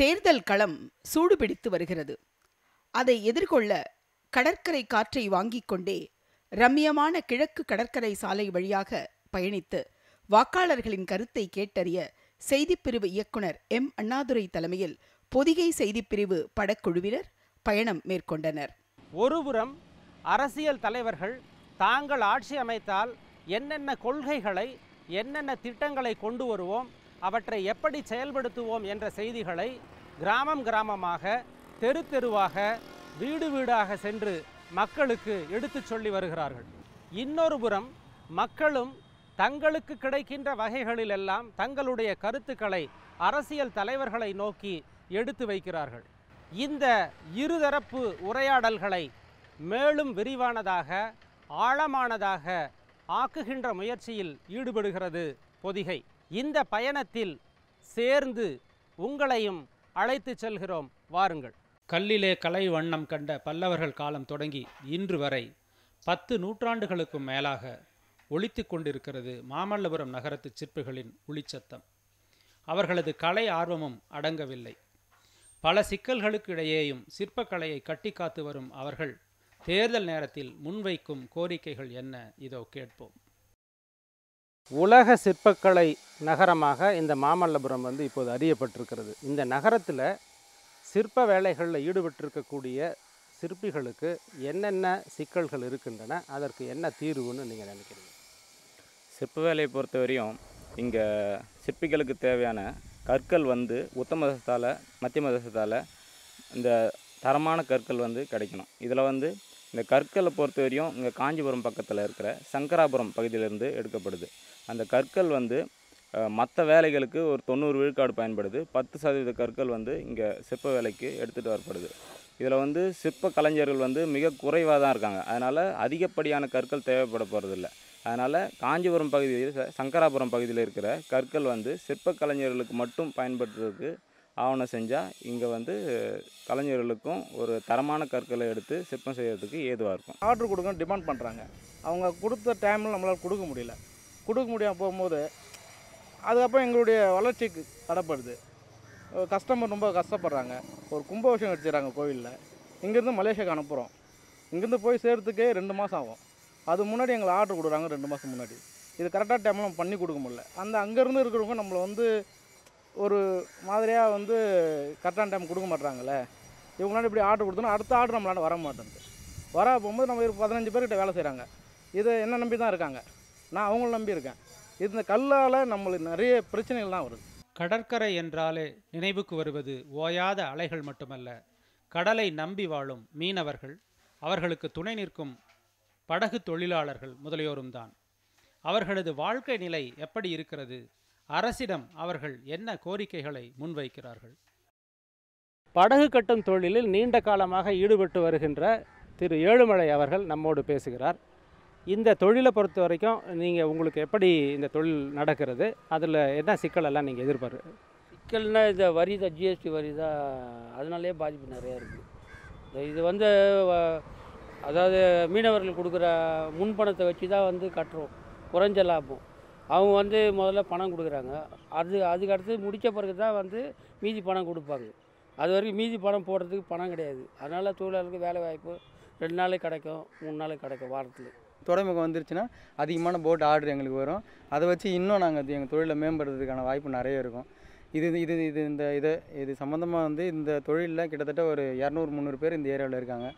தேர்தல் களம் சூடுபிடித்து வருகிறது. அதை எதிர்கொள்ள கடற்கரை காற்றை வாங்கிக் கொண்டே ரம்மியமான கிழக்கு கடற்கரை சாலை வழியாக பயணித்து வாக்காளர்களின் கருத்தை கேட்டறிய செய்திப்பிரிவு இயக்குனர் எம். அண்ணாதுரை தலைமையில் பொதிகை செய்திப்பிரிவு படக்குழுவினர் பயணம் மேற்கொண்டனர். ஒருபுறம் அரசியல் தலைவர்கள் தாங்கள் ஆட்சி அமைத்தால் என்னென்ன கொள்கைகளை என்னென்ன திட்டங்களை கொண்டு வருவோம் அவற்றை எப்படி செயல்படுத்துவோம் என்ற செய்திகளை கிராமம் கிராமமாக தெரு தெருவாக வீடு வீடாக சென்று மக்களுக்கு எடுத்துச் சொல்லி வருகிறார்கள். இன்னொரு புறம் மக்களும் தங்களுக்கு கிடைக்கின்ற வகைகளிலெல்லாம் தங்களுடைய கருத்துக்களை அரசியல் தலைவர்களை நோக்கி எடுத்து வைக்கிறார்கள். இந்த இருதரப்பு உரையாடல்களை மேலும் விரிவானதாக ஆழமானதாக ஆக்குகின்ற முயற்சியில் ஈடுபடுகிறது பொதிகை. இந்த பயணத்தில் சேர்ந்து உங்களையும் அழைத்து செல்கிறோம். வாருங்கள். கல்லிலே கலை வண்ணம் கண்ட பல்லவர்கள் காலம் தொடங்கி இன்று வரை பத்து நூற்றாண்டுகளுக்கும் மேலாக ஒழித்து கொண்டிருக்கிறது மாமல்லபுரம் நகரத்து சிற்பிகளின் ஒளிச்சத்தம். அவர்களது கலை ஆர்வமும் அடங்கவில்லை. பல சிக்கல்களுக்கு இடையேயும் சிற்பக்கலையை கட்டி காத்து வரும் அவர்கள் தேர்தல் நேரத்தில் முன்வைக்கும் கோரிக்கைகள் என்ன? இதோ கேட்போம். உலக சிற்பக்கலை நகரமாக இந்த மாமல்லபுரம் வந்து இப்போது அறியப்பட்டிருக்கிறது. இந்த நகரத்தில் சிற்ப வேலைகளில் ஈடுபட்டிருக்கக்கூடிய சிற்பிகளுக்கு என்னென்ன சிக்கல்கள் இருக்கின்றன அதற்கு என்ன தீர்வுன்னு நீங்கள் நினைக்கிறீங்க? சிற்ப வேலையை பொறுத்த வரையும் இங்கே சிற்பிகளுக்கு தேவையான கற்கள் வந்து உத்தம தசத்தால் மத்தியம தசத்தால் இந்த தரமான கற்கள் வந்து கிடைக்கணும். இதில் வந்து இந்த கற்களை பொறுத்த வரையும் இங்கே காஞ்சிபுரம் பக்கத்தில் இருக்கிற சங்கராபுரம் பகுதியிலேருந்து எடுக்கப்படுது. அந்த கற்கள் வந்து மற்ற வேலைகளுக்கு ஒரு தொண்ணூறு விழுக்காடு பயன்படுது. பத்து சதவீத கற்கள் வந்து இங்கே சிற்ப வேலைக்கு எடுத்துகிட்டு வரப்படுது. இதில் வந்து சிற்ப கலைஞர்கள் வந்து மிக குறைவாக தான் இருக்காங்க. அதனால் அதிகப்படியான கற்கள் தேவைப்பட போகிறதில்ல அதனால் காஞ்சிபுரம் பகுதியில் சங்கராபுரம் பகுதியில் இருக்கிற கற்கள் வந்து சிற்ப கலைஞர்களுக்கு மட்டும் பயன்படுத்துறதுக்கு ஆவணம் செஞ்சால் இங்கே வந்து கலைஞர்களுக்கும் ஒரு தரமான கற்களை எடுத்து சிற்பம் செய்கிறதுக்கு ஏதுவாக இருக்கும். ஆர்டர் கொடுங்க டிமாண்ட் பண்ணுறாங்க அவங்க கொடுத்த டைமில் நம்மளால் கொடுக்க முடியல. கொடுக்க முடியாமல் போகும்போது அதுக்கப்புறம் எங்களுடைய வளர்ச்சிக்கு தடைப்படுது. கஸ்டமர் ரொம்ப கஷ்டப்படுறாங்க. ஒரு கும்பாபிஷேகம் வச்சுறாங்க கோவிலில். இங்கேருந்து மலேசியாவுக்கு அனுப்புகிறோம் இங்கேருந்து போய் சேர்றதுக்கே ரெண்டு மாதம் ஆகும். அது முன்னாடி எங்களை ஆர்டர் கொடுக்குறாங்க ரெண்டு மாதம் முன்னாடி. இது கரெக்டாக டைமில் நம்ம பண்ணி கொடுக்க முடியல. அந்த அங்கேருந்து இருக்கிறவங்க நம்மளை வந்து ஒரு மாதிரியாக வந்து கரெக்டான டைம் கொடுக்க மாட்றாங்கல்ல. இவங்களால இப்படி ஆர்டர் கொடுத்தோன்னா அடுத்த ஆர்டர் நம்மளால வர மாட்டேங்குது. வர போகும்போது நம்ம ஒரு பதினஞ்சு பேர்கிட்ட வேலை செய்கிறாங்க இதை என்ன நம்பி தான் இருக்காங்க? நான் அவங்கள நம்பி இருக்கேன் இந்த கல்லால் நம்மளுக்கு நிறைய பிரச்சனைகள் தான் வருது. கடற்கரை என்றாலே நினைவுக்கு வருவது ஓயாத அலைகள் மட்டுமல்ல. கடலை நம்பி வாழும் மீனவர்கள் அவர்களுக்கு துணை நிற்கும் படகு தொழிலாளர்கள் முதலியோரும் தான். அவர்களது வாழ்க்கை நிலை எப்படி இருக்கிறது? அரசிடம் அவர்கள் என்ன கோரிக்கைகளை முன்வைக்கிறார்கள்? படகு கட்டும் தொழிலில் நீண்ட காலமாக ஈடுபட்டு வருகின்ற திரு ஏழுமலை அவர்கள் நம்மோடு பேசுகிறார். இந்த தொழிலை பொறுத்த வரைக்கும் நீங்கள் உங்களுக்கு எப்படி இந்த தொழில் நடக்கிறது? அதில் என்ன சிக்கலெல்லாம் நீங்கள் எதிர்பார்க்கு சிக்கல்னால் இந்த வரி தான் ஜிஎஸ்டி வரி தான் அதனாலே பாதிப்பு நிறையா இருக்குது இது வந்து அதாவது மீனவர்கள் கொடுக்குற முன்பணத்தை வச்சு தான் வந்து கட்டுறோம். குறைஞ்ச லாபம். அவங்க வந்து முதல்ல பணம் கொடுக்குறாங்க. அது அதுக்கு அடுத்து முடித்த பிறகு தான் வந்து மீதி பணம் கொடுப்பாங்க. அது வரைக்கும் மீதி பணம் போடுறதுக்கு பணம் கிடையாது. அதனால் தொழிலாளர்களுக்கு வேலை வாய்ப்பு ரெண்டு நாளைக்கு கிடைக்கும் மூணு நாளைக்கு கிடைக்கும் வாரத்தில். துறைமுகம் வந்துருச்சுன்னா அதிகமான போட் ஆர்டர் எங்களுக்கு வரும். அதை வச்சு இன்னும் நாங்கள் எங்கள் தொழிலை மேம்படுறதுக்கான வாய்ப்பு நிறைய இருக்கும். இது இது இது இந்த இது இது சம்மந்தமாக வந்து இந்த தொழிலில் கிட்டத்தட்ட ஒரு இரநூறு முந்நூறு பேர் இந்த ஏரியாவில் இருக்காங்க.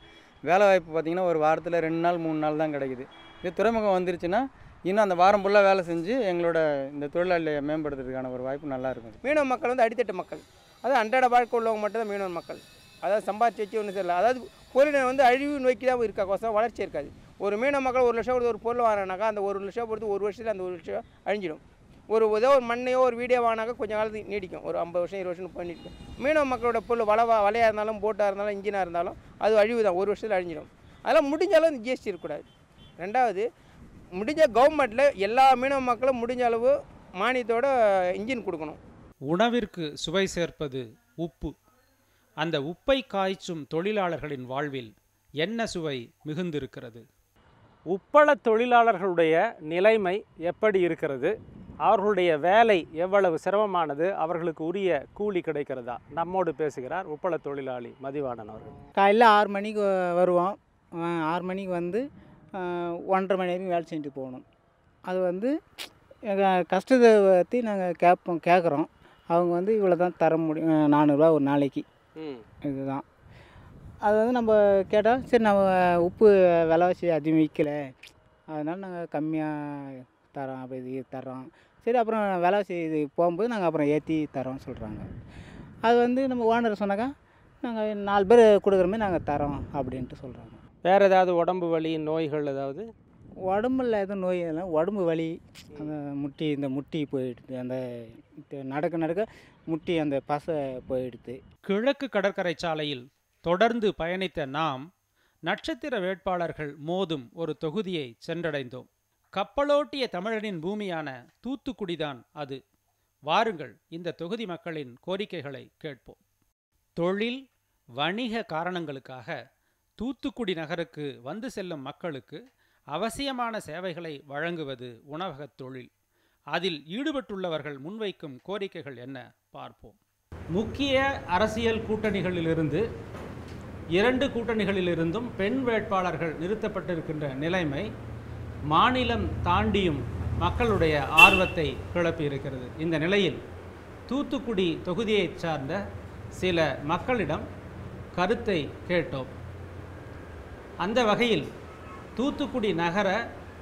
வேலை வாய்ப்பு பார்த்திங்கன்னா ஒரு வாரத்தில் ரெண்டு நாள் மூணு நாள் தான் கிடைக்குது. இது துறைமுகம் வந்துருச்சுன்னா இன்னும் அந்த வாரம் ஃபுல்லாக வேலை செஞ்சு எங்களோட இந்த தொழிலாளியை மேம்படுத்துறதுக்கான ஒரு வாய்ப்பு நல்லாயிருக்கும் மீனவ மக்கள் வந்து அடித்தட்டு மக்கள். அதாவது அன்றாட வாழ்க்கை உள்ளவங்க மட்டும் தான் மீனவ மக்கள். அதாவது சம்பாதிச்சு வச்சு ஒன்றும் தெரியல அதாவது பொருளை வந்து அழிவு நோக்கி தான் இருக்கா? கோசம் வளர்ச்சி இருக்காது. ஒரு மீன மக்கள் ஒரு லட்சம் கொடுத்து ஒரு பொருள் வாங்கினாக்கா அந்த ஒரு லட்சம் பொறுத்து ஒரு வருஷத்தில் அந்த ஒரு லட்சம் அழிஞ்சிடும். ஒரு ஏதோ ஒரு மண்ணையோ ஒரு வீடியோ வாங்கினாக்கா கொஞ்சம் காலத்துக்கு நீடிக்கும். ஒரு ஐம்பது வருஷம் இருபது வருஷம் பண்ணிட்டு மீனவ மக்களோட பொருள் வளவா வலையாக இருந்தாலும் போட்டாக இருந்தாலும் இன்ஜினாக இருந்தாலும் அது அழிவு தான் ஒரு வருஷத்தில் அழிஞ்சிடும். அதெல்லாம் முடிஞ்சாலும் இந்த ஜிஎஸ்டி இருக்கக்கூடாது. ரெண்டாவது முடிஞ்ச கவர்மெண்ட்டில் எல்லா மீனவ மக்களும் முடிஞ்ச அளவு மானியத்தோட இன்ஜின் கொடுக்கணும். உணவிற்கு சுவை சேர்ப்பது உப்பு. அந்த உப்பை காய்ச்சும் தொழிலாளர்களின் வாழ்வில் என்ன சுவை மிகுந்திருக்கிறது? உப்பள தொழிலாளர்களுடைய நிலைமை எப்படி இருக்கிறது? அவர்களுடைய வேலை எவ்வளவு சிரமமானது? அவர்களுக்கு உரிய கூலி கிடைக்கிறதா? நம்மோடு பேசுகிறார் உப்பள தொழிலாளி மதிவாணன் அவர்கள். காலையில் ஆறு மணிக்கு வருவோம். ஆறு மணிக்கு வந்து ஒன்றரை மணி வரைக்கும் வேலை செஞ்சுட்டு போகணும். அது வந்து எங்கள் கஷ்டத்தை பற்றி நாங்கள் கேட்போம் கேட்குறோம். அவங்க வந்து இவ்வளோ தான் தர முடியும். நானூறுரூவா ஒரு நாளைக்கு. இதுதான். அது வந்து நம்ம கேட்டால் சரி நம்ம உப்பு விலைவாசி அதிகம் விற்கல. அதனால் நாங்கள் கம்மியாக தரோம் அப்படி இது தர்றோம். சரி அப்புறம் விலைவாசி இது போகும்போது நாங்கள் அப்புறம் ஏற்றி தரோம்னு சொல்கிறாங்க. அது வந்து நம்ம ஓனர் சொன்னாக்கா நாங்கள் நாலு பேர் கொடுக்குற மாதிரி நாங்கள் தரோம் அப்படின்ட்டு சொல்கிறாங்க. வேறு ஏதாவது உடம்பு வலி நோய்கள் ஏதாவது? உடம்புல எதுவும் நோய் இல்லை. உடம்பு வலி அந்த முட்டி இந்த முட்டி போயிடுது. அந்த இது நடக்க நடக்க முட்டி அந்த பசை போயிடுது. கிழக்கு கடற்கரை சாலையில் தொடர்ந்து பயணித்த நாம் நட்சத்திர வேட்பாளர்கள் மோதும் ஒரு தொகுதியை சென்றடைந்தோம். கப்பலோட்டிய தமிழனின் பூமியான தூத்துக்குடிதான் அது. வாருங்கள் இந்த தொகுதி மக்களின் கோரிக்கைகளை கேட்போம். தொழில் வணிக காரணங்களுக்காக தூத்துக்குடி நகருக்கு வந்து செல்லும் மக்களுக்கு அவசியமான சேவைகளை வழங்குவது உணவகத் தொழில். அதில் ஈடுபட்டுள்ளவர்கள் முன்வைக்கும் கோரிக்கைகள் என்ன பார்ப்போம். முக்கிய அரசியல் கூட்டணிகளிலிருந்து இரண்டு கூட்டணிகளிலிருந்தும் பெண் வேட்பாளர்கள் நிறுத்தப்பட்டிருக்கின்ற நிலைமை மாநிலம் தாண்டியும் மக்களுடைய ஆர்வத்தை கிளப்பியிருக்கிறது இந்த நிலையில் தூத்துக்குடி தொகுதியைச் சார்ந்த சில மக்களிடம் கருத்தை கேட்டோம். அந்த வகையில் தூத்துக்குடி நகர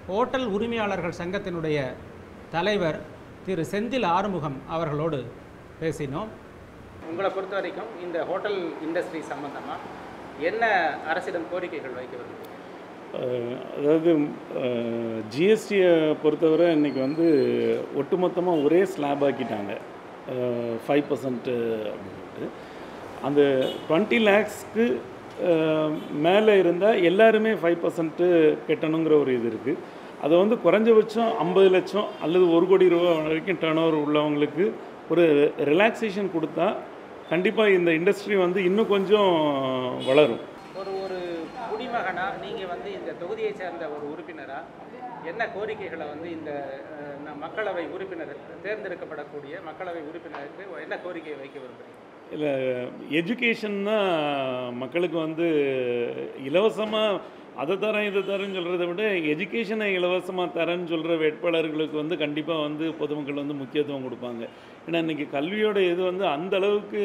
ஓட்டல் உரிமையாளர்கள் சங்கத்தினுடைய தலைவர் திரு செந்தில் ஆறுமுகம் அவர்களோடு பேசினோம். உங்களை பொறுத்த வரைக்கும் இந்த ஹோட்டல் இண்டஸ்ட்ரி சம்பந்தமாக என்ன அரசிடம் கோரிக்கைகள் வைக்க அதாவது ஜிஎஸ்டியை பொறுத்தவரை இன்றைக்கி வந்து ஒட்டுமொத்தமாக ஒரே ஸ்லாப் ஆக்கிட்டாங்க. ஃபைவ் பர்சன்ட்டு அப்படின்ட்டு அந்த டுவெண்ட்டி லேக்ஸ்க்கு மேலே இருந்தால் எல்லாருமே ஃபைவ் பர்சன்ட்டு கட்டணுங்கிற ஒரு இது இருக்குது அதை வந்து குறைஞ்சபட்சம் ஐம்பது லட்சம் அல்லது ஒரு கோடி ரூபா வரைக்கும் டேர்ன் ஓவர் உள்ளவங்களுக்கு ஒரு ரிலாக்ஸேஷன் கொடுத்தா கண்டிப்பாக இந்த இண்டஸ்ட்ரி வந்து இன்னும் கொஞ்சம் வளரும். ஒரு ஒரு குடிமகனா நீங்கள் வந்து இந்த தொகுதியை சேர்ந்த ஒரு உறுப்பினரா? என்ன கோரிக்கைகளை வந்து இந்த மக்களவை உறுப்பினர் தேர்ந்தெடுக்கப்படக்கூடிய மக்களவை உறுப்பினருக்கு என்ன கோரிக்கையை வைக்க விரும்புகிறீங்க இல்லை எஜுகேஷன்னா மக்களுக்கு வந்து இலவசமாக அதை தரேன் இதை தரேன்னு சொல்கிறத விட எஜுகேஷனை இலவசமாக தரேன்னு சொல்கிற வேட்பாளர்களுக்கு வந்து கண்டிப்பாக வந்து பொதுமக்கள் வந்து முக்கியத்துவம் கொடுப்பாங்க. ஏன்னா இன்றைக்கி கல்வியோட இது வந்து அந்த அளவுக்கு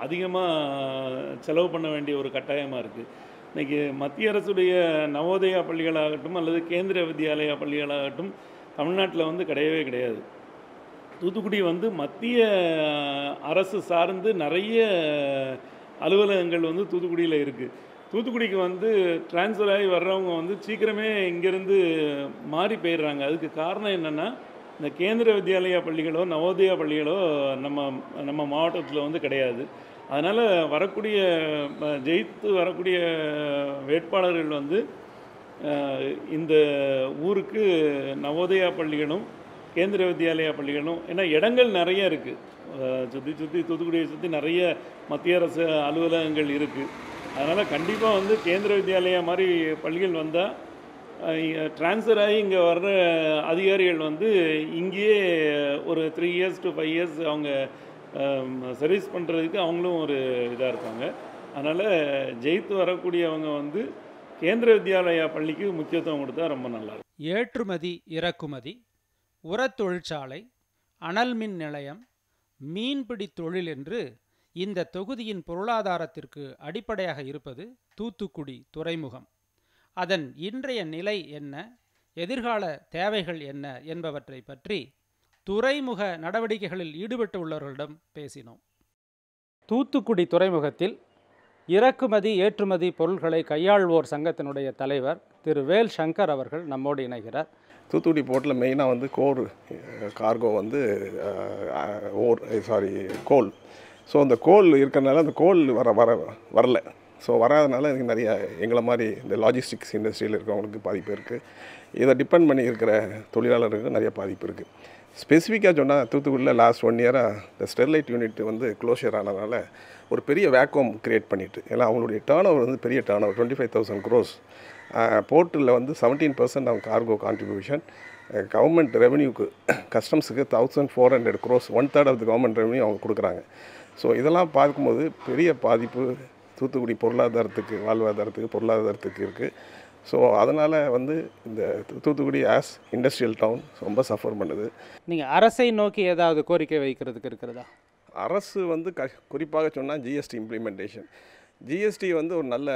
அதிகமாக செலவு பண்ண வேண்டிய ஒரு கட்டாயமாக இருக்குது இன்றைக்கி மத்திய அரசுடைய நவோதயா பள்ளிகளாகட்டும் அல்லது கேந்திரிய வித்யாலயா பள்ளிகளாகட்டும் தமிழ்நாட்டில் வந்து கிடையவே கிடையாது. தூத்துக்குடி வந்து மத்திய அரசு சார்ந்து நிறைய அலுவலகங்கள் வந்து தூத்துக்குடியில் இருக்குது தூத்துக்குடிக்கு வந்து ட்ரான்ஸ்ஃபர் ஆகி வர்றவங்க வந்து சீக்கிரமே இங்கேருந்து மாறி போயிடுறாங்க. அதுக்கு காரணம் என்னென்னா இந்த கேந்திர வித்யாலயா பள்ளிகளோ நவோதயா பள்ளிகளோ நம்ம நம்ம மாவட்டத்தில் வந்து கிடையாது. அதனால் வரக்கூடிய ஜெயித்து வரக்கூடிய வேட்பாளர்கள் வந்து இந்த ஊருக்கு நவோதயா பள்ளிகளும் கேந்திர வித்யாலயா பள்ளிகளும் ஏன்னா இடங்கள் நிறைய இருக்குது சுற்றி சுற்றி தூத்துக்குடியை சுற்றி நிறைய மத்திய அரசு அலுவலகங்கள் இருக்குது அதனால் கண்டிப்பாக வந்து கேந்திர வித்யாலயா மாதிரி பள்ளிகள் வந்தால் ட்ரான்ஸ்ஃபர் ஆகி இங்கே வர்ற அதிகாரிகள் வந்து இங்கேயே ஒரு three years to five years அவங்க um, சர்வீஸ் பண்ணுறதுக்கு அவங்களும் ஒரு இதாக இருப்பாங்க அதனால் ஜெயித்து வரக்கூடியவங்க வந்து கேந்திர வித்யாலயா பள்ளிக்கு முக்கியத்துவம் கொடுத்தா ரொம்ப நல்லா இருக்கும். ஏற்றுமதி இறக்குமதி உரத் தொழிற்சாலை அனல் மின் நிலையம் மீன்பிடி தொழில் என்று இந்த தொகுதியின் பொருளாதாரத்திற்கு அடிப்படையாக இருப்பது தூத்துக்குடி துறைமுகம். அதன் இன்றைய நிலை என்ன? எதிர்கால தேவைகள் என்ன? என்பவற்றை பற்றி துறைமுக நடவடிக்கைகளில் ஈடுபட்டு உள்ளவர்களிடம் பேசினோம். தூத்துக்குடி துறைமுகத்தில் இறக்குமதி ஏற்றுமதி பொருட்களை கையாள்வோர் சங்கத்தினுடைய தலைவர் திரு. வேல் சங்கர் அவர்கள் நம்மோடு இணைகிறார். தூத்துக்குடி போர்ட்டில் மெயினாக வந்து கோர் கார்கோ வந்து ஓர் சாரி கோல். ஸோ அந்த கோல் இருக்கிறனால அந்த கோல் வர வர வரல. ஸோ வராதனால எனக்கு நிறைய எங்களை மாதிரி இந்த லாஜிஸ்டிக்ஸ் இண்டஸ்ட்ரியில் இருக்கிறவங்களுக்கு பாதிப்பு இருக்குது இதை டிபெண்ட் பண்ணி இருக்கிற தொழிலாளர்களுக்கு நிறைய பாதிப்பு இருக்குது ஸ்பெசிஃபிக்காக சொன்னால் தூத்துக்குடியில் லாஸ்ட் ஒன் இயராக இந்த ஸ்டெர்லைட் யூனிட் வந்து க்ளோஷர் ஆனதுனால ஒரு பெரிய வேக்கம் க்ரியேட் பண்ணிட்டு ஏன்னா அவங்களுடைய டேர்ன் ஓவர் வந்து பெரிய turnover twenty five thousand gross போர்ட்டில் வந்து செவன்டீன் பர்சன்ட் அவங்க கார்கோ கான்ட்ரிபியூஷன் கவர்மெண்ட் ரெவன்யூக்கு கஸ்டம்ஸுக்கு thousand four hundred gross one third of the government revenue அவங்க கொடுக்குறாங்க. ஸோ இதெல்லாம் பார்க்கும்போது பெரிய பாதிப்பு தூத்துக்குடி பொருளாதாரத்துக்கு வாழ்வாதாரத்துக்கு பொருளாதாரத்துக்கு இருக்குது ஸோ அதனால் வந்து இந்த தூத்துக்குடி ஆஸ் இண்டஸ்ட்ரியல் டவுன் ரொம்ப சஃபர் பண்ணுது. நீங்கள் அரசை நோக்கி ஏதாவது கோரிக்கை வைக்கிறதுக்கு இருக்கிறதா? அரசு வந்து க குறிப்பாக சொன்னால் ஜிஎஸ்டி இம்ப்ளிமெண்டேஷன் ஜிஎஸ்டி வந்து ஒரு நல்ல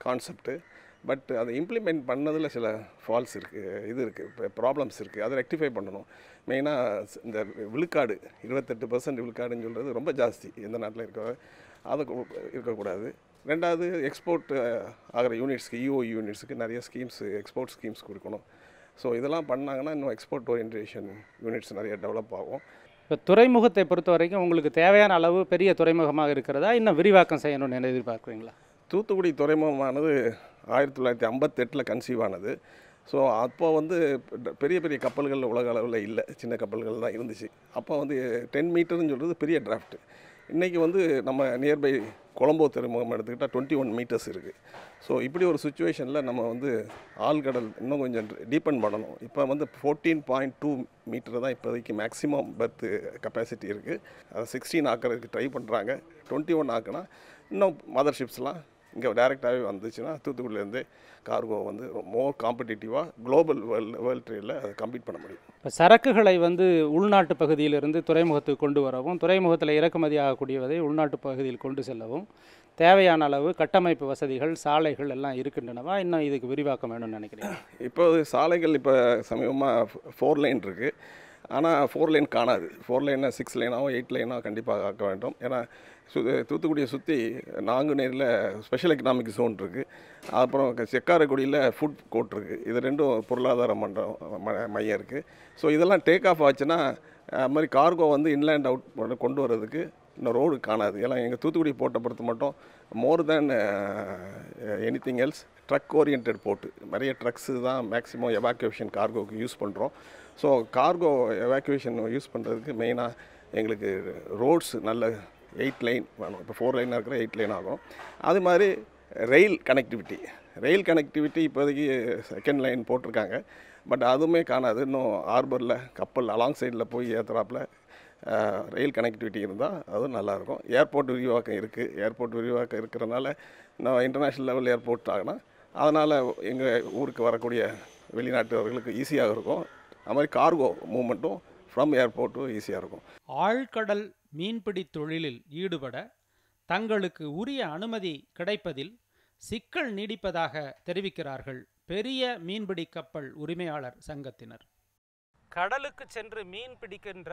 கான்செப்ட்டு பட் அதை இம்ப்ளிமெண்ட் பண்ணதில் சில ஃபால்ஸ் இருக்குது இது இருக்குது இப்போ ப்ராப்ளம்ஸ் இருக்குது அதை ரெக்டிஃபை பண்ணணும். மெயினாக இந்த விழுக்காடு இருபத்தெட்டு பர்சன்ட் விழுக்காடுன்னு சொல்கிறது ரொம்ப ஜாஸ்தி எந்த நாட்டில் இருக்க அது இருக்கக்கூடாது. ரெண்டாவது எக்ஸ்போர்ட் ஆகிற யூனிட்ஸ்க்கு இஓ யூனிட்ஸுக்கு நிறைய ஸ்கீம்ஸ் எக்ஸ்போர்ட் ஸ்கீம்ஸ் கொடுக்கணும். ஸோ இதெல்லாம் பண்ணாங்கன்னா இன்னும் எக்ஸ்போர்ட் ஓரியன்டேஷன் யூனிட்ஸ் நிறைய டெவலப் ஆகும். இப்போ துறைமுகத்தை பொறுத்த வரைக்கும் உங்களுக்கு தேவையான அளவு பெரிய துறைமுகமாக இருக்கிறதா? இன்னும் விரிவாக்கம் செய்யணும்னு எதிர்பார்க்குறீங்களா? தூத்துக்குடி துறைமுகமானது ஆயிரத்தி தொள்ளாயிரத்தி ஐம்பத்தெட்டில் கன்சீவ் ஆனது. ஸோ அப்போ வந்து பெரிய பெரிய கப்பல்கள் உலக அளவில் இல்லை. சின்ன கப்பல்கள் தான் இருந்துச்சு. அப்போ வந்து டென் மீட்டர்னு சொல்கிறது பெரிய டிராஃப்ட் இன்றைக்கி வந்து நம்ம நியர்பை கொலம்போ துறைமுகம் எடுத்துக்கிட்டால் டுவெண்ட்டி ஒன் மீட்டர்ஸ் இருக்குது ஸோ இப்படி ஒரு சுச்சுவேஷனில் நம்ம வந்து ஆழ்கடல் இன்னும் கொஞ்சம் டீப்பன் பண்ணணும். இப்போ வந்து ஃபோர்டீன் பாயிண்ட் டூ மீட்டர் தான் இப்போதைக்கு மேக்ஸிமம் பெர்த்து கெப்பாசிட்டி இருக்குது அதை சிக்ஸ்டீன் ஆக்கிறதுக்கு ட்ரை பண்ணுறாங்க டுவெண்ட்டி ஒன் ஆக்குனா இன்னும் மதர் ஷிப்ஸ்லாம் இங்கே டைரெக்டாகவே வந்துச்சுன்னா தூத்துக்குடியிலேருந்து கார்கோ வந்து மோர் காம்படிட்டிவாக குளோபல் வேர்ல்டு வேர்ல்ட் ட்ரேடில் அதை கம்பீட் பண்ண முடியும். இப்போ சரக்குகளை வந்து உள்நாட்டு பகுதியிலிருந்து துறைமுகத்துக்கு கொண்டு வரவும் துறைமுகத்தில் இறக்குமதி ஆகக்கூடியதை உள்நாட்டு பகுதியில் கொண்டு செல்லவும் தேவையான அளவு கட்டமைப்பு வசதிகள் சாலைகள் எல்லாம் இருக்கின்றனவா? இன்னும் இதுக்கு விரிவாக்கம் வேணும்னு நினைக்கிறேன் இப்போ சாலைகள் இப்போ சமீபமாக ஃபோர் லைன் இருக்குது ஆனால் ஃபோர் லைன் காணாது. ஃபோர் லைனாக சிக்ஸ் லைனாகவும் எயிட் லைனாக கண்டிப்பாக ஆக்க வேண்டும். ஏன்னா சு தூத்துக்குடியை சுற்றி நாங்குநேரில் ஸ்பெஷல் எக்கனாமிக் ஜோன் இருக்குது அப்புறம் செக்காரக்குடியில் ஃபுட் கோர்ட் இருக்குது இது ரெண்டும் பொருளாதார மன்றம் ம- மையம் இருக்குது ஸோ இதெல்லாம் டேக் ஆஃப் ஆச்சுன்னா அது மாதிரி கார்கோ வந்து இன்லேண்ட் அவுட் கொண்டு வர்றதுக்கு இன்னும் ரோடு காணாது. ஏன்னா எங்கள் தூத்துக்குடி போர்ட்டை பொறுத்த மட்டும் more than anything else truck orient port. நிறைய ட்ரக்ஸு தான் மேக்ஸிமம் எவாக்குவேஷன் கார்கோவுக்கு யூஸ் பண்ணுறோம் ஸோ கார்கோ எவாக்குவேஷன் யூஸ் பண்ணுறதுக்கு மெயினாக எங்களுக்கு ரோட்ஸ் நல்ல எயிட் லைன் வேணும் இப்போ ஃபோர் லைனாக இருக்கிற எயிட் லைன் ஆகும். அது மாதிரி ரயில் கனெக்டிவிட்டி ரயில் கனெக்டிவிட்டி இப்போதைக்கு செகண்ட் லைன் போட்டிருக்காங்க. பட் அதுவுமே காணாது. இன்னும் ஹார்பரில் கப்பல் அலாங் சைடில் போய் ஏற்றுறாப்பில் ரயில் கனெக்டிவிட்டி இருந்தால் அதுவும் நல்லாயிருக்கும். ஏர்போர்ட் விரிவாக்கம் இருக்குது ஏர்போர்ட் விரிவாக்கம் இருக்கிறனால நான் இன்டர்நேஷ்னல் லெவல் ஏர்போர்ட் ஆகினா அதனால் எங்கள் ஊருக்கு வரக்கூடிய வெளிநாட்டவர்களுக்கு ஈஸியாக இருக்கும். அது மாதிரி கார்கோ மூமெண்ட்டும் ஃப்ரம் ஏர்போர்ட்டும் ஈஸியாக இருக்கும். ஆழ்கடல் மீன்பிடி தொழிலில் ஈடுபட தங்களுக்கு உரிய அனுமதி கிடைப்பதில் சிக்கல் நீடிப்பதாக தெரிவிக்கிறார்கள் பெரிய மீன்பிடி கப்பல் உரிமையாளர் சங்கத்தினர். கடலுக்கு சென்று மீன் பிடிக்கின்ற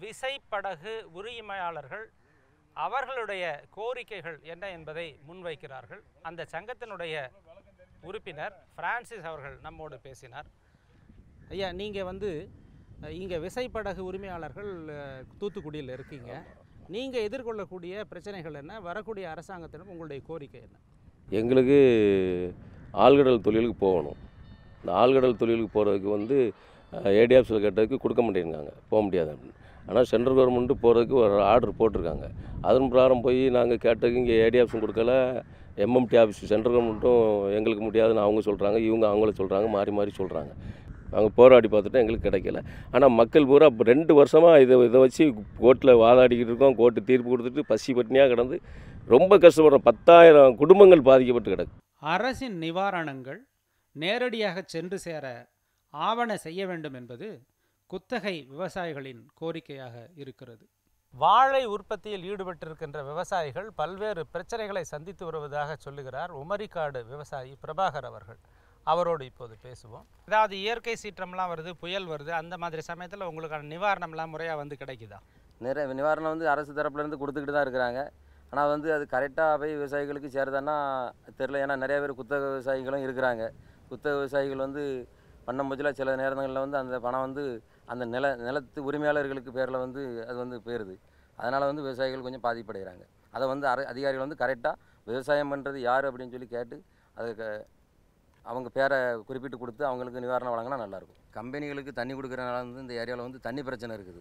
விசைப்படகு உரிமையாளர்கள் அவர்களுடைய கோரிக்கைகள் என்ன என்பதை முன்வைக்கிறார்கள். அந்த சங்கத்தினுடைய உறுப்பினர் பிரான்சிஸ் அவர்கள் நம்மோடு பேசினார். ஐயா நீங்கள் வந்து இங்கே விசைப்படகு உரிமையாளர்கள் தூத்துக்குடியில் இருக்கீங்க. நீங்கள் எதிர்கொள்ளக்கூடிய பிரச்சனைகள் என்ன? வரக்கூடிய அரசாங்கத்திடம் உங்களுடைய கோரிக்கை என்ன? எங்களுக்கு ஆழ்கடல் தொழிலுக்கு போகணும். இந்த ஆழ்கடல் தொழிலுக்கு போகிறதுக்கு வந்து ஏடிஎஃப்ஸில் கேட்டதுக்கு கொடுக்க மாட்டேங்கிறாங்க. போக முடியாது அப்படின்னு. ஆனால் சென்ட்ரல் கவர்மெண்ட்டு போகிறதுக்கு ஒரு ஆர்டர் போட்டிருக்காங்க. அதன் பிரகாரம் போய் நாங்கள் கேட்டதுக்கு இங்கே ஏடிஎஃப்ஸும் கொடுக்கல. எம்எம்டி ஆஃபீஸ் சென்ட்ரல் கவர்மெண்ட்டும் எங்களுக்கு முடியாதுன்னு அவங்க சொல்கிறாங்க இவங்க அவங்கள சொல்கிறாங்க மாறி மாறி சொல்கிறாங்க அவங்க போராடி பார்த்துட்டு எங்களுக்கு கிடைக்கல. ஆனால் மக்கள் பூரா ரெண்டு வருஷமாக இதை இதை வச்சு கோர்ட்டில் வாதாடிக்கிட்டு இருக்கோம். கோர்ட்டு தீர்ப்பு கொடுத்துட்டு பசி பட்டினியாக கிடந்து ரொம்ப கஷ்டப்படுறோம். பத்தாயிரம் குடும்பங்கள் பாதிக்கப்பட்டு கிடக்கு. அரசின் நிவாரணங்கள் நேரடியாக சென்று சேர ஆவண செய்ய வேண்டும் என்பது குத்தகை விவசாயிகளின் கோரிக்கையாக இருக்கிறது. வாழை உற்பத்தியில் ஈடுபட்டிருக்கின்ற விவசாயிகள் பல்வேறு பிரச்சனைகளை சந்தித்து வருவதாக சொல்லுகிறார் உமரிக்காடு விவசாயி பிரபாகர் அவர்கள். அவரோடு இப்போது பேசுவோம். அதாவது இயற்கை சீற்றம்லாம் வருது புயல் வருது அந்த மாதிரி சமயத்தில் உங்களுக்கான நிவாரணம்லாம் முறையாக வந்து கிடைக்குதா? நிறைய நிவாரணம் வந்து அரசு தரப்புலேருந்து கொடுத்துக்கிட்டு தான் இருக்கிறாங்க. ஆனால் வந்து அது கரெக்டாக போய் விவசாயிகளுக்கு சேருதான்னா தெரில ஏன்னா நிறைய பேர் குத்தக விவசாயிகளும் இருக்கிறாங்க. குத்தக விவசாயிகள் வந்து பண்ண முச்சில் சில நேரங்களில் வந்து அந்த பணம் வந்து அந்த நில நிலத்து உரிமையாளர்களுக்கு பேரில் வந்து அது வந்து போயிடுது அதனால் வந்து விவசாயிகள் கொஞ்சம் பாதிப்படைகிறாங்க. அதை வந்து அர அதிகாரிகள் வந்து கரெக்டாக விவசாயம் பண்ணுறது யார் அப்படின்னு சொல்லி கேட்டு அதுக்கு அவங்க பேரை குறிப்பிட்டு கொடுத்து அவங்களுக்கு நிவாரணம் வழங்கினா நல்லாயிருக்கும். கம்பெனிகளுக்கு தண்ணி கொடுக்குறனால வந்து இந்த ஏரியாவில் வந்து தண்ணி பிரச்சனை இருக்குது.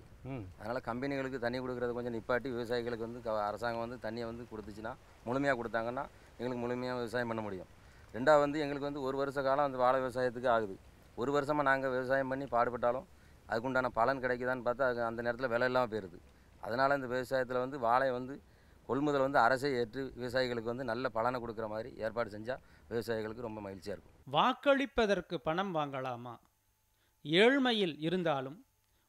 அதனால் கம்பெனிகளுக்கு தண்ணி கொடுக்குறத கொஞ்சம் நிப்பாட்டி விவசாயிகளுக்கு வந்து க- அரசாங்கம் வந்து தண்ணியை வந்து கொடுத்துச்சுன்னா முழுமையாக கொடுத்தாங்கன்னா எங்களுக்கு முழுமையாக விவசாயம் பண்ண முடியும். ரெண்டாவது வந்து எங்களுக்கு வந்து ஒரு வருஷ காலம் அந்த வாழை விவசாயத்துக்கு ஆகுது. ஒரு வருஷமாக நாங்கள் விவசாயம் பண்ணி பாடுபட்டாலும் அதுக்குண்டான பலன் கிடைக்குதான்னு பார்த்தா அது அந்த நேரத்தில் விலை இல்லாமல் போயிடுது அதனால் இந்த விவசாயத்தில் வந்து வாழை வந்து கொள்முதல் வந்து அரசே ஏற்று விவசாயிகளுக்கு வந்து நல்ல பலனை கொடுக்குற மாதிரி ஏற்பாடு செஞ்சால் விவசாயிகளுக்கு ரொம்ப மகிழ்ச்சியாக இருக்கும். வாக்களிப்பதற்கு பணம் வாங்கலாமா? ஏழ்மையில் இருந்தாலும்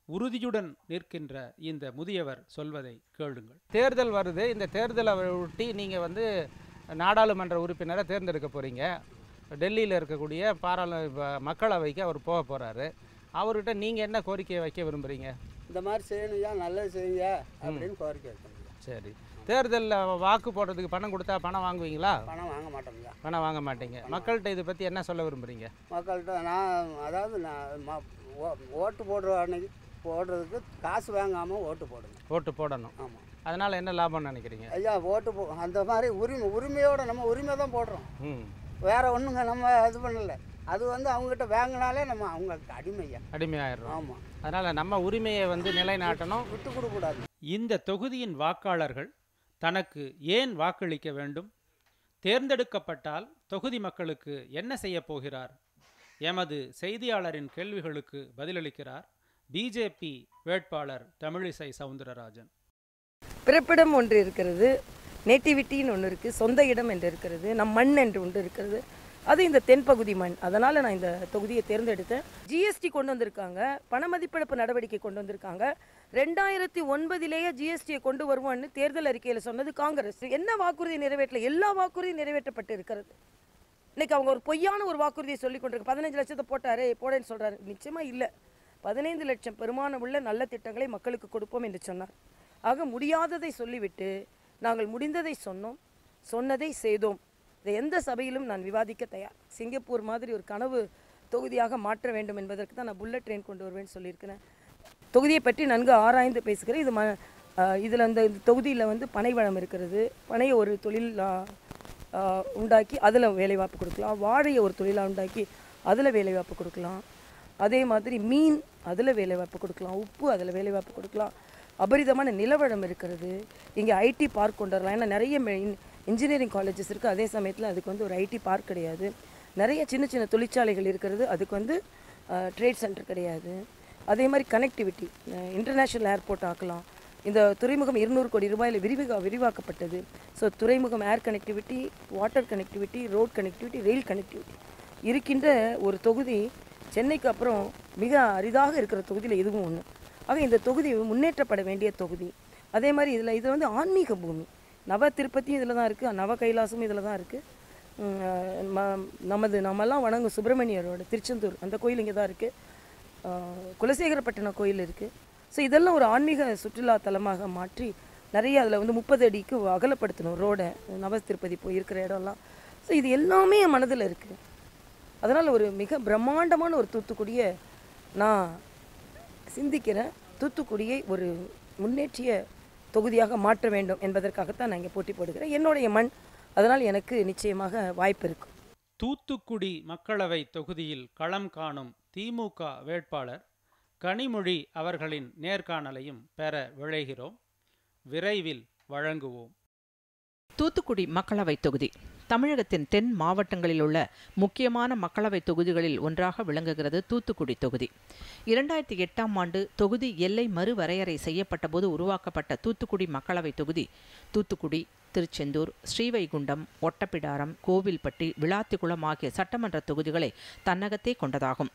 உறுதியுடன் நிற்கின்ற இந்த முதியவர் சொல்வதை கேளுங்கள். தேர்தல் வருது. இந்த தேர்தலை ஒட்டி நீங்கள் வந்து நாடாளுமன்ற உறுப்பினரை தேர்ந்தெடுக்க போகிறீங்க டெல்லியில் இருக்கக்கூடிய பாராளு மக்களவைக்கு அவர் போக போகிறாரு அவர்கிட்ட நீங்கள் என்ன கோரிக்கையை வைக்க விரும்புகிறீங்க இந்த மாதிரி செய்யணுயா நல்லது செய்யுங்க அப்படின்னு கோரிக்கை சரி. தேர்தலில் வாக்கு போடுறதுக்கு பணம் கொடுத்தா பணம் வாங்குவீங்களா? பணம் வாங்க மாட்டோம்யா பணம் வாங்க மாட்டீங்க. மக்கள்கிட்ட இதை பற்றி என்ன சொல்ல விரும்புகிறீங்க மக்கள்கிட்ட நான் அதாவது நான் ஓட்டு போடுற அன்னைக்கு போடுறதுக்கு காசு வாங்காமல் ஓட்டு போடுங்க ஓட்டு போடணும். ஆமாம் அதனால் என்ன லாபம்னு நினைக்கிறீங்க? ஐயா ஓட்டு போ அந்த மாதிரி உரிமை உரிமையோட நம்ம உரிமை தான் போடுறோம். ம். வேற ஒன்றுங்க நம்ம இது பண்ணல. அது வந்து அவங்ககிட்ட வாங்கினாலே நம்ம அவங்களுக்கு அடிமையா அடிமையாயிடுறோம். ஆமாம் அதனால் நம்ம உரிமையை வந்து நிலைநாட்டணும். விட்டு கொடுக்கூடாது இந்த தொகுதியின் வாக்காளர்கள் தனக்கு ஏன் வாக்களிக்க வேண்டும்? தேர்ந்தெடுக்கப்பட்டால் தொகுதி மக்களுக்கு என்ன செய்யப் போகிறார்? எமது செய்தியாளரின் கேள்விகளுக்கு பதிலளிக்கிறார் பிஜேபி வேட்பாளர் தமிழிசை சவுந்தரராஜன். பிறப்பிடம் ஒன்று இருக்கிறது நேட்டிவிட்டின்னு ஒன்று இருக்குது சொந்த இடம் என்று இருக்கிறது நம் மண் என்று ஒன்று இருக்கிறது. அது இந்த தென்பகுதி மண். அதனால் நான் இந்த தொகுதியை தேர்ந்தெடுத்தேன். ஜிஎஸ்டி கொண்டு வந்திருக்காங்க பண மதிப்பிழப்பு நடவடிக்கை கொண்டு வந்திருக்காங்க. ரெண்டாயிரத்தி ஒன்பதிலேயே ஜிஎஸ்டியை கொண்டு வருவோம்னு தேர்தல் அறிக்கையில் சொன்னது காங்கிரஸ். என்ன வாக்குறுதி நிறைவேற்றல? எல்லா வாக்குறுதியும் நிறைவேற்றப்பட்டு இருக்கிறது இன்னைக்கு அவங்க ஒரு பொய்யான ஒரு வாக்குறுதியை சொல்லி கொண்டிருக்கு. பதினஞ்சு லட்சத்தை போட்டாரு போடேன்னு சொல்கிறாரு நிச்சயமாக இல்லை. பதினைந்து லட்சம் பெருமானம் உள்ள நல்ல திட்டங்களை மக்களுக்கு கொடுப்போம் என்று சொன்னார். ஆக முடியாததை சொல்லிவிட்டு நாங்கள் முடிந்ததை சொன்னோம் சொன்னதை செய்தோம். இதை எந்த சபையிலும் நான் விவாதிக்க தயார். சிங்கப்பூர் மாதிரி ஒரு கனவு தொகுதியாக மாற்ற வேண்டும் என்பதற்கு தான் நான் புல்லட் ட்ரெயின் கொண்டு வருவேன்னு சொல்லியிருக்கிறேன். தொகுதியை பற்றி நன்கு ஆராய்ந்து பேசுகிறேன். இது ம இதில் அந்த இந்த தொகுதியில் வந்து பனை வளம் இருக்கிறது. பனையை ஒரு தொழில் உண்டாக்கி அதில் வேலைவாய்ப்பு கொடுக்கலாம். வாழையை ஒரு தொழிலாக உண்டாக்கி அதில் வேலைவாய்ப்பு கொடுக்கலாம். அதே மாதிரி மீன் அதில் வேலைவாய்ப்பு கொடுக்கலாம். உப்பு அதில் வேலைவாய்ப்பு கொடுக்கலாம். அபரிதமான நிலவளம் இருக்கிறது. இங்கே ஐடி பார்க் கொண்டு வரலாம். ஏன்னா நிறைய இன்ஜினியரிங் காலேஜஸ் இருக்குது அதே சமயத்தில் அதுக்கு வந்து ஒரு ஐடி பார்க் கிடையாது. நிறைய சின்ன சின்ன தொழிற்சாலைகள் இருக்கிறது. அதுக்கு வந்து ட்ரேட் சென்டர் கிடையாது. அதே மாதிரி கனெக்டிவிட்டி இன்டர்நேஷ்னல் ஏர்போர்ட் ஆக்கலாம். இந்த துறைமுகம் இருநூறு கோடி ரூபாயில் விரிவுகா விரிவாக்கப்பட்டது. ஸோ துறைமுகம் air connectivity water connectivity road connectivity rail connectivity இருக்கின்ற ஒரு தொகுதி சென்னைக்கு அப்புறம் மிக அரிதாக இருக்கிற தொகுதியில் இதுவும் ஒன்று ஆக இந்த தொகுதி முன்னேற்றப்பட வேண்டிய தொகுதி. அதே மாதிரி இதில் இது வந்து ஆன்மீக பூமி. நவ திருப்பதியும் இதில் தான் இருக்குது நவ கைலாசமும் இதில் தான் இருக்குது நமது நம்மெல்லாம் வணங்கும் சுப்பிரமணியரோட திருச்செந்தூர் அந்த கோயில் இங்கே தான் இருக்குது குலசேகரப்பட்டினம் கோயில் இருக்குது ஸோ இதெல்லாம் ஒரு ஆன்மீக சுற்றுலா தலமாக மாற்றி நிறைய அதில் வந்து முப்பது அடிக்கு அகலப்படுத்தணும் ரோடை நவ திருப்பதி போய் இருக்கிற இடம்லாம். ஸோ இது எல்லாமே என் மனதில் இருக்குது அதனால் ஒரு மிக பிரம்மாண்டமான ஒரு தூத்துக்குடியை நான் சிந்திக்கிறேன். தூத்துக்குடியை ஒரு முன்னேற்றிய தொகுதியாக மாற்ற வேண்டும் என்பதற்காகத்தான் நான் இங்கே போட்டி போடுகிறேன். என்னுடைய மண் அதனால் எனக்கு நிச்சயமாக வாய்ப்பு இருக்கும். தூத்துக்குடி மக்களவை தொகுதியில் களம் காணும் திமுக வேட்பாளர் கனிமொழி அவர்களின் நேர்காணலையும் பெற விழைகிறோம். விரைவில் வழங்குவோம். தூத்துக்குடி மக்களவை தொகுதி. தமிழகத்தின் தென் மாவட்டங்களில் உள்ள முக்கியமான மக்களவை தொகுதிகளில் ஒன்றாக விளங்குகிறது தூத்துக்குடி தொகுதி. இரண்டாயிரத்தி எட்டாம் ஆண்டு தொகுதி எல்லை மறுவரையறை செய்யப்பட்டபோது உருவாக்கப்பட்ட தூத்துக்குடி மக்களவை தொகுதி. தூத்துக்குடி திருச்செந்தூர் ஸ்ரீவைகுண்டம் ஒட்டப்பிடாரம் கோவில்பட்டி விளாத்திக்குளம் ஆகிய சட்டமன்ற தொகுதிகளை தன்னகத்தே கொண்டதாகும்.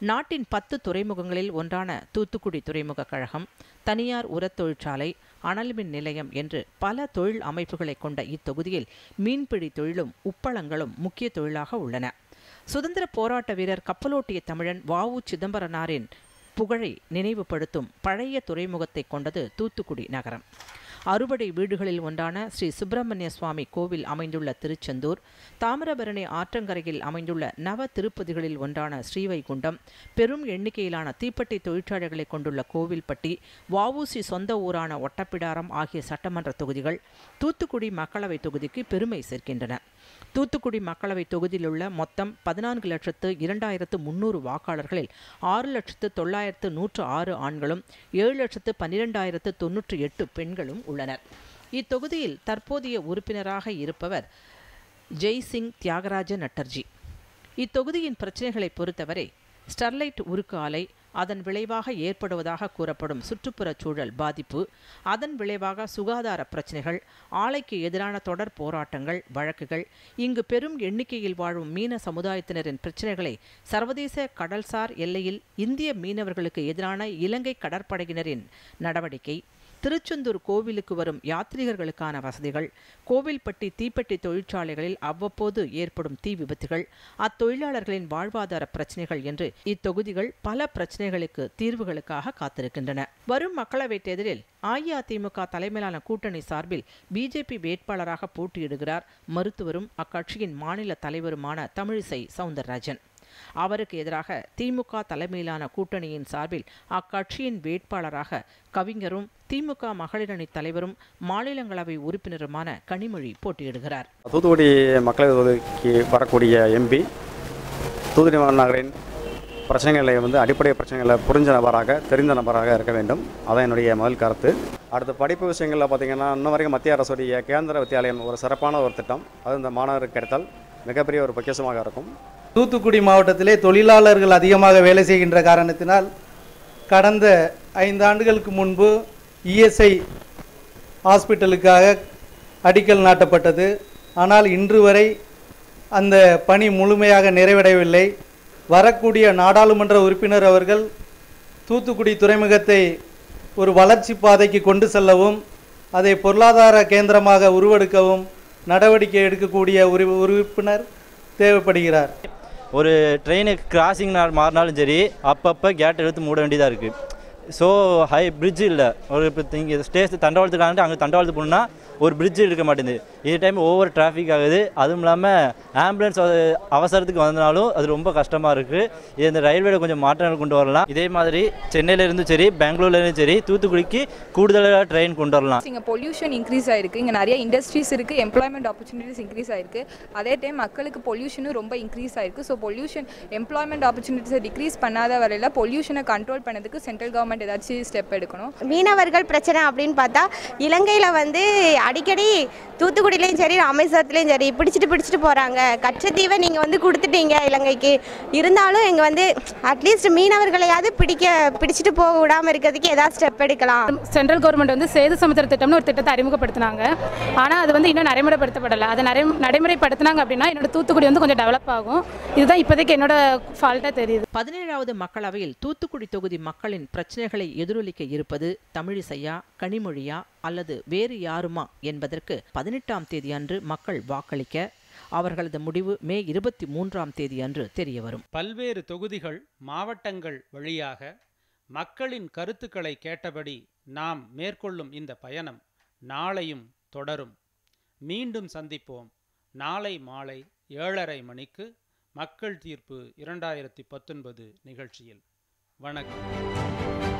நாட்டின் பத்து துறைமுகங்களில் ஒன்றான தூத்துக்குடி துறைமுக கழகம் தனியார் உரத் தொழிற்சாலை அனல்மின் நிலையம் என்று பல தொழில் அமைப்புகளை கொண்ட இத்தொகுதியில் மீன்பிடி தொழிலும் உப்பளங்களும் முக்கிய தொழிலாக உள்ளன. சுதந்திர போராட்ட வீரர் கப்பலோட்டிய தமிழன் வஉ சிதம்பரனாரின் புகழை நினைவுபடுத்தும் பழைய துறைமுகத்தை கொண்டது தூத்துக்குடி நகரம். அறுபடை வீடுகளில் ஒன்றான ஸ்ரீ சுப்பிரமணிய சுவாமி கோவில் அமைந்துள்ள திருச்செந்தூர் தாமிரபரணி ஆற்றங்கரையில் அமைந்துள்ள நவ திருப்பதிகளில் ஒன்றான ஸ்ரீவைகுண்டம் பெரும் எண்ணிக்கையிலான தீப்பெட்டி தொழிற்சாலைகளை கொண்டுள்ள கோவில்பட்டி வவுசி சொந்த ஊரான ஒட்டப்பிடாரம் ஆகிய சட்டமன்ற தொகுதிகள் தூத்துக்குடி மக்களவை தொகுதிக்கு பெருமை சேர்க்கின்றன. தூத்துக்குடி மக்களவை தொகுதியில் உள்ள மொத்தம் பதினான்கு லட்சத்து இரண்டாயிரத்து முன்னூறு வாக்காளர்களில் ஆறு லட்சத்து தொள்ளாயிரத்து நூற்று ஆறு ஆண்களும் ஏழு லட்சத்து பன்னிரெண்டாயிரத்து தொன்னூற்றி எட்டு பெண்களும் உள்ளனர். இத்தொகுதியில் தற்போதைய உறுப்பினராக இருப்பவர் ஜெய்சிங் தியாகராஜ நட்டர்ஜி. இத்தொகுதியின் பிரச்சனைகளை பொறுத்தவரை ஸ்டெர்லைட் உருக்கு ஆலை அதன் விளைவாக ஏற்படுவதாக கூறப்படும் சுற்றுப்புறச் சூழல் பாதிப்பு அதன் விளைவாக சுகாதார பிரச்சினைகள் ஆலைக்கு எதிரான தொடர் போராட்டங்கள் வழக்குகள் இங்கு பெரும் எண்ணிக்கையில் வாழும் மீன சமுதாயத்தினரின் பிரச்சினைகளை சர்வதேச கடல்சார் எல்லையில் இந்திய மீனவர்களுக்கு எதிரான இலங்கை கடற்படையினரின் நடவடிக்கை திருச்செந்தூர் கோவிலுக்கு வரும் யாத்ரீகர்களுக்கான வசதிகள் கோவில்பட்டி தீப்பெட்டி தொழிற்சாலைகளில் அவ்வப்போது ஏற்படும் தீ விபத்துகள் அத்தொழிலாளர்களின் வாழ்வாதார பிரச்சினைகள் என்று இத்தொகுதிகள் பல பிரச்சினைகளுக்கு தீர்வுகளுக்காக காத்திருக்கின்றன. வரும் மக்களவைத் தேர்தலில் அஇஅதிமுக தலைமையிலான கூட்டணி சார்பில் பிஜேபி வேட்பாளராக போட்டியிடுகிறார் மருத்துவரும் அக்கட்சியின் மாநில தலைவருமான தமிழிசை சவுந்தரராஜன். அவருக்கு எதிராக திமுக தலைமையிலான கூட்டணியின் சார்பில் அக்கட்சியின் வேட்பாளராக கவிஞரும் திமுக மகளிரணி தலைவரும் மாநிலங்களவை உறுப்பினருமான கனிமொழி போட்டியிடுகிறார். தூத்துக்குடி மக்களவை தொகுதிக்கு வரக்கூடிய எம்பி தூத்துக்குடி மாநகரின் பிரச்சனைகளை வந்து அடிப்படை பிரச்சனைகளை புரிஞ்ச நபராக தெரிந்த நபராக இருக்க வேண்டும். அதான் என்னுடைய முதல் கருத்து. அடுத்த படிப்பு விஷயங்களில் பார்த்திங்கன்னா இன்னும் வரைக்கும் மத்திய அரசுடைய கேந்திர வித்தியாலயம் ஒரு சிறப்பான ஒரு திட்டம். அது இந்த மாணவருக்கு கிடைத்தால் மிகப்பெரிய ஒரு பொக்கிஷமாக இருக்கும். தூத்துக்குடி மாவட்டத்திலே தொழிலாளர்கள் அதிகமாக வேலை செய்கின்ற காரணத்தினால் கடந்த ஐந்து ஆண்டுகளுக்கு முன்பு இஎஸ்ஐ ஹாஸ்பிட்டலுக்காக அடிக்கல் நாட்டப்பட்டது. ஆனால் இன்று வரை அந்த பணி முழுமையாக நிறைவடையவில்லை. வரக்கூடிய நாடாளுமன்ற உறுப்பினர் அவர்கள் தூத்துக்குடி துறைமுகத்தை ஒரு வளர்ச்சி பாதைக்கு கொண்டு செல்லவும் அதை பொருளாதார கேந்திரமாக உருவெடுக்கவும் நடவடிக்கை எடுக்கக்கூடிய உறுப்பினர் தேவைப்படுகிறார். ஒரு ட்ரெயினு கிராசிங் மாறினாலும் சரி அப்பப்போ கேட் எடுத்து மூட வேண்டியதாக இருக்குது ஸோ ஹை பிரிட்ஜ் இல்லை. ஒரு இப்போ இங்கே ஸ்டேஸ் தண்டவாளத்துக்காக அங்கே தண்டவாளத்து போகணுன்னா ஒரு பிரிட்ஜ் இருக்க மாட்டேங்குது. இது டைம் ஓவர் டிராஃபிக் ஆகுது. அதுவும் இல்லாமல் ஆம்புலன்ஸ் அவசரத்துக்கு வந்தாலும் அது ரொம்ப கஷ்டமாக இருக்குது இது இந்த ரயில்வேல கொஞ்சம் மாற்றங்கள் கொண்டு வரலாம். இதே மாதிரி சென்னையிலேருந்தும் சரி பெங்களூர்லேருந்தும் சரி தூத்துக்குடிக்கு கூடுதலாக ட்ரெயின் கொண்டு வரலாம். இங்கே பொல்யூஷன் இன்க்ரீஸ் ஆகிருக்கு இங்கே நிறைய இண்டஸ்ட்ரீஸ் இருக்குது எம்ப்ளாய்மெண்ட் ஆப்பர்ச்சுனிட்டிஸ் இன்க்ரீஸ் ஆகிருக்கு அதே டைம் மக்களுக்கு பொல்யூஷனும் ரொம்ப இன்க்ரீஸ் ஆகிருக்கு ஸோ பொல்யூஷன் எம்ப்ளாய்மெண்ட் ஆப்பர்ச்சுனிட்டிஸை டிக்ரீஸ் பண்ணாத வரையில் பொல்யூஷனை கண்ட்ரோல் பண்ணதுக்கு சென்ட்ரல் கவர்மெண்ட் ஏதாச்சும் ஸ்டெப் எடுக்கணும். மீனவர்கள் பிரச்சனை அப்படின்னு பார்த்தா இலங்கையில் வந்து அடிக்கடி தூத்துக்குடியிலையும் சரி ராமேஸ்வரத்துலேயும் சரி பிடிச்சிட்டு பிடிச்சிட்டு போகிறாங்க கச்சத்தீவை நீங்கள் வந்து கொடுத்துட்டீங்க இலங்கைக்கு. இருந்தாலும் இங்கே வந்து அட்லீஸ்ட் மீனவர்களையாவது பிடிக்க பிடிச்சிட்டு போக விடாமல் இருக்கிறதுக்கு ஏதாவது ஸ்டெப் எடுக்கலாம். சென்ட்ரல் கவர்மெண்ட் வந்து சேது சமுத்திர திட்டம்னு ஒரு திட்டத்தை அறிமுகப்படுத்தினாங்க. ஆனால் அது வந்து இன்னும் நடைமுறைப்படுத்தப்படலை. அதை நடை நடைமுறைப்படுத்தினாங்க அப்படின்னா என்னோட தூத்துக்குடி வந்து கொஞ்சம் டெவலப் ஆகும். இதுதான் இப்போதைக்கு என்னோட ஃபால்ட்டாக தெரியுது. பதினேழாவது மக்களவையில் தூத்துக்குடி தொகுதி மக்களின் பிரச்சனைகளை எதிரொலிக்க இருப்பது தமிழிசையா கனிமொழியா அல்லது வேறு யாருமா என்பதற்கு பதினெட்டாம் தேதி அன்று மக்கள் வாக்களிக்க அவர்களது முடிவு மே இருபத்தி மூன்றாம் தேதி அன்று தெரியவரும். பல்வேறு தொகுதிகள் மாவட்டங்கள் வழியாக மக்களின் கருத்துக்களை கேட்டபடி நாம் மேற்கொள்ளும் இந்த பயணம் நாளையும் தொடரும். மீண்டும் சந்திப்போம். நாளை மாலை ஏழரை மணிக்கு மக்கள் தீர்ப்பு இரண்டாயிரத்தி பத்தொன்பது நிகழ்ச்சியில். வணக்கம்.